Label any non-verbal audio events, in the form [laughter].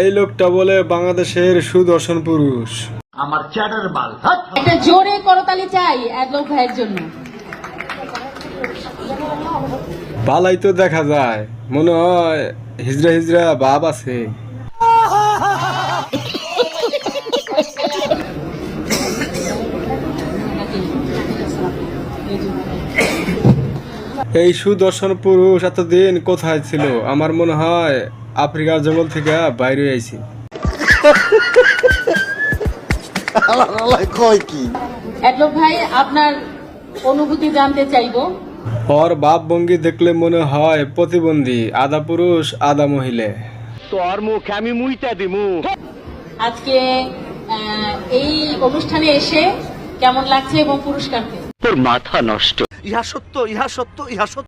এই লোকটা বলে বাংলাদেশের সুদর্শন পুরুষ। একটা জোরে করতালি চাই অ্যাডলক ভাইয়ের জন্য। বালাই তো দেখা যায় মনে হয় হিজরা হিজরা বাপ আছে। [laughs] এই সুদর্শন পুরুষ এতদিন কোথায় ছিল? আমার মনে হয় আফ্রিকার জঙ্গল থেকে বাইরে আইছি। অ্যাডলক ভাই আপনার অনুভূতি জানতে চাইব। ওর বাপ ভঙ্গি দেখলে মনে হয় প্রতিবন্ধী আধা পুরুষ আধা মহিলা। আজকে আহ, এই অনুষ্ঠানে এসে কেমন লাগছে এবং পুরস্কার পেয়ে? ইহা সত্য ইহা সত্য ইহা সত্য।